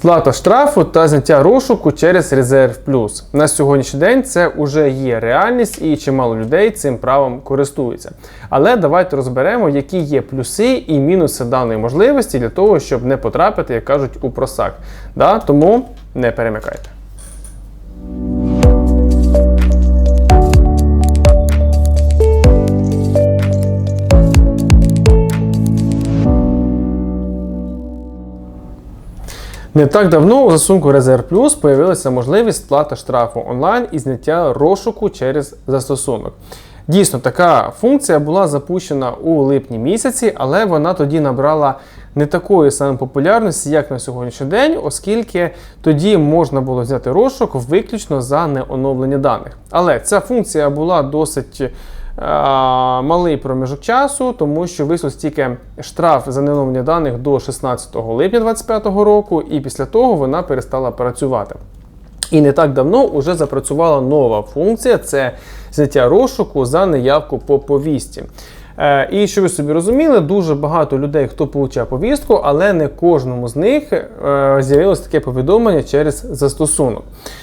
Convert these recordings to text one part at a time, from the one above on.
Сплата штрафу та зняття розшуку через резерв плюс. На сьогоднішній день це вже є реальність і чимало людей цим правом користуються. Але давайте розберемо, які є плюси і мінуси даної можливості для того, щоб не потрапити, як кажуть, у просак. Да? Тому не перемикайте. Не так давно у засунку Резерв Плюс появилася можливість сплати штрафу онлайн і зняття розшуку через застосунок. Дійсно, така функція була запущена у липні місяці, але вона тоді набрала не такої саме популярності, як на сьогоднішній день, оскільки тоді можна було взяти розшук виключно за неоновлення даних. Але ця функція була досить малий проміжок часу, тому що вийшов стільки штраф за неновлення даних до 16 липня 2025 року, і після того вона перестала працювати. І не так давно вже запрацювала нова функція це зняття розшуку за неявку по повісті. Е, І що ви собі розуміли, дуже багато людей, хто получав повістку, але не кожному з них е, з'явилось таке повідомлення через застосунок.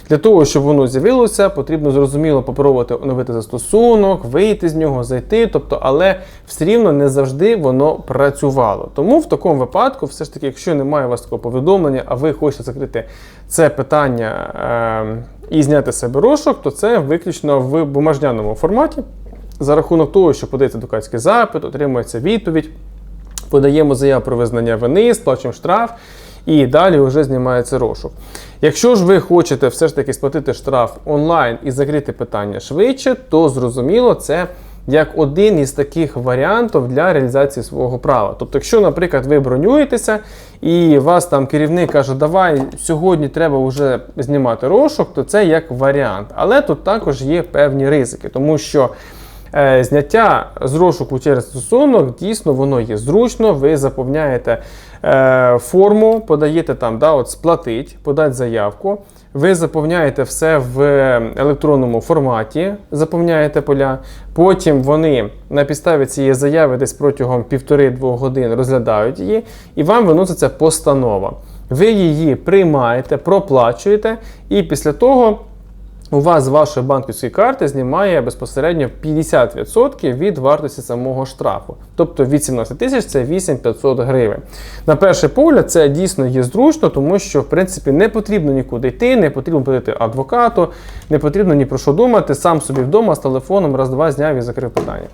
Для того, щоб воно з'явилося, потрібно зрозуміло попробувати оновити застосунок, вийти з нього, зайти. Тобто, але все рівно не завжди воно працювало. Тому в такому випадку, все ж таки, якщо немає у вас такого повідомлення, а ви хочете закрити це питання е, і зняти себе розшук, то це виключно в бумажняному форматі. За рахунок того, що подається адвокатський запит, отримується відповідь, подаємо заяву про визнання вини, сплачуємо штраф. І далі вже знімається розшук. Якщо ж ви хочете все ж таки сплатити штраф онлайн і закрити питання швидше, то зрозуміло, це як один із таких варіантів для реалізації свого права. Тобто, якщо, наприклад, ви бронюєтеся і вас там керівник каже, давай сьогодні треба вже знімати розшук, то це як варіант. Але тут також є певні ризики, тому що. Е, Зняття з розшуку через стосунок, дійсно, воно є зручно. Ви заповняєте е, форму, подаєте там, да, от сплатить, подати заявку. Ви заповняєте все в електронному форматі, заповняєте поля. Потім вони на підставі цієї заяви десь протягом півтори-двох годин розглядають її, і вам виноситься постанова. Ви її приймаєте, проплачуєте, і після того. У вас з вашої банківської карти знімає безпосередньо 50% від вартості самого штрафу. Тобто від 17 тисяч це 8500 гривень. На перший погляд, це дійсно є зручно, тому що в принципі не потрібно нікуди йти, не потрібно платити адвокату, не потрібно ні про що думати. Сам собі вдома з телефоном раз-два зняв і закрив питання.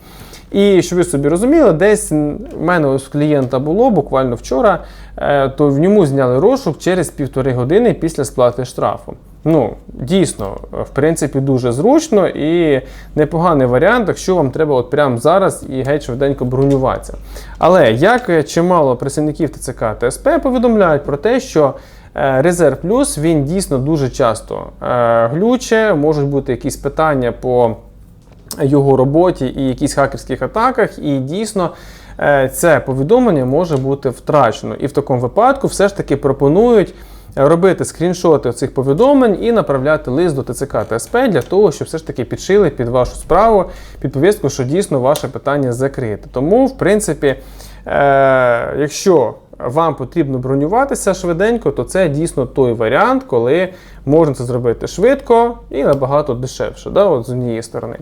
І щоб ви собі розуміли, десь в мене ось клієнта було буквально вчора, е, то в ньому зняли розшук через півтори години після сплати штрафу. Ну, дійсно, в принципі, дуже зручно і непоганий варіант, якщо вам треба от прямо зараз і геть швиденько бронюватися. Але як чимало працівників ТЦК та СП повідомляють про те, що е, Резерв Плюс він дійсно дуже часто е, глюче, можуть бути якісь питання по його роботі і якісь хакерських атаках, і дійсно. е, Це повідомлення може бути втрачено. І в такому випадку все ж таки пропонують робити скріншоти цих повідомлень і направляти лист до ТЦК та СП для того, щоб все ж таки підшили під вашу справу під повістку, що дійсно ваше питання закрите. Тому, в принципі, е, якщо вам потрібно бронюватися швиденько, то це дійсно той варіант, коли можна це зробити швидко і набагато дешевше, да, от з однієї сторони.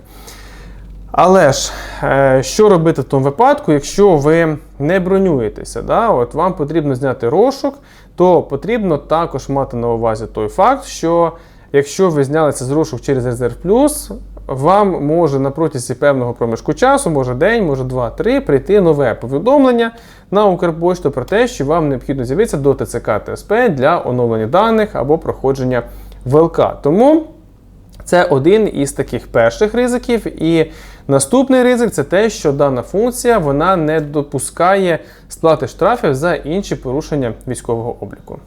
Але ж, е, що робити в тому випадку, якщо ви не бронюєтеся? Да? От Вам потрібно зняти розшук, то потрібно також мати на увазі той факт, що якщо ви знялися з розшук через Резерв Плюс, вам може на протязі певного проміжку часу, може день, може два-три, прийти нове повідомлення на Укрпошту про те, що вам необхідно з'явитися до ТЦК ТСП для оновлення даних або проходження ВЛК. Тому це один із таких перших ризиків. І наступний ризик це те, що дана функція вона не допускає сплати штрафів за інші порушення військового обліку.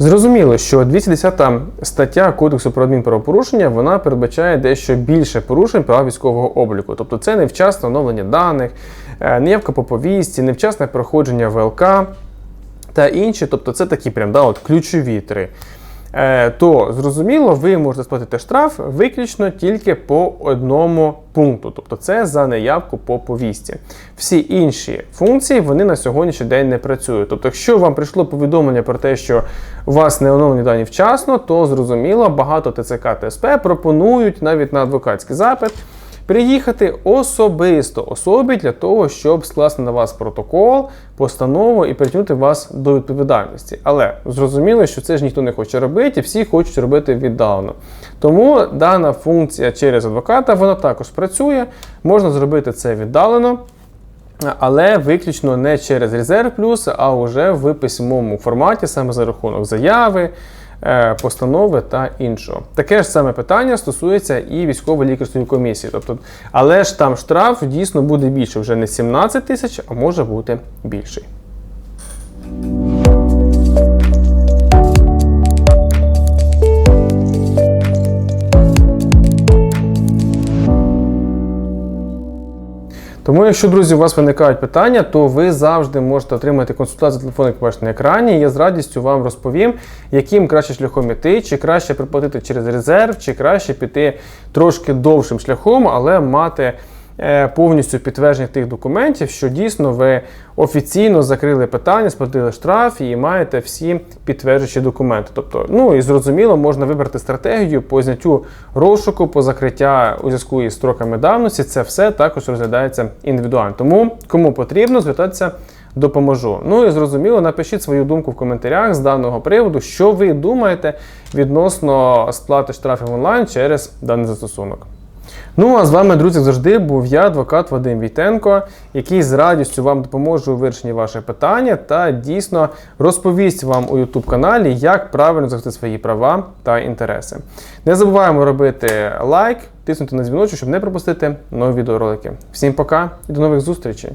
Зрозуміло, що 210 стаття Кодексу про адмінправопорушення вона передбачає дещо більше порушень права військового обліку. Тобто це невчасне оновлення даних, е, неявка по повістці, невчасне проходження ВЛК та інші. Тобто це такі прям да, от ключові три. Е, то зрозуміло, ви можете сплатити штраф виключно тільки по одному пункту, тобто це за неявку по повісті. Всі інші функції вони на сьогоднішній день не працюють. Тобто, якщо вам прийшло повідомлення про те, що у вас не оновлені дані вчасно, то зрозуміло, багато ТЦК ТСП пропонують навіть на адвокатський запит. Приїхати особисто особі для того, щоб скласти на вас протокол, постанову і притягнути вас до відповідальності. Але зрозуміло, що це ж ніхто не хоче робити, всі хочуть робити віддалено. Тому дана функція через адвоката вона також працює. Можна зробити це віддалено. Але виключно не через резерв плюс, а вже в письмовому форматі, саме за рахунок заяви, постанови та іншого. Таке ж саме питання стосується і військової лікарської комісії. Тобто, але ж там штраф дійсно буде більше, вже не 17 тисяч, а може бути більший. Тому, якщо, друзі, у вас виникають питання, то ви завжди можете отримати консультацію телефону, як бачите на екрані. Я з радістю вам розповім, яким краще шляхом іти, чи краще приплатити через резерв, чи краще піти трошки довшим шляхом, але мати повністю підтвердження тих документів, що дійсно ви офіційно закрили питання, сплатили штраф і маєте всі підтверджуючі документи. Тобто, ну і зрозуміло, можна вибрати стратегію по зняттю розшуку, по закриття у зв'язку із строками давності. Це все також розглядається індивідуально. Тому кому потрібно звертатися. Допоможу. Ну і зрозуміло, напишіть свою думку в коментарях з даного приводу, що ви думаєте відносно сплати штрафів онлайн через даний застосунок. Ну а з вами, друзі, завжди був я, адвокат Вадим Війтенко, який з радістю вам допоможе у вирішенні ваших питання та дійсно розповість вам у YouTube каналі, як правильно захистити свої права та інтереси. Не забуваємо робити лайк, тиснути на дзвіночок, щоб не пропустити нові відеоролики. Всім пока і до нових зустрічей!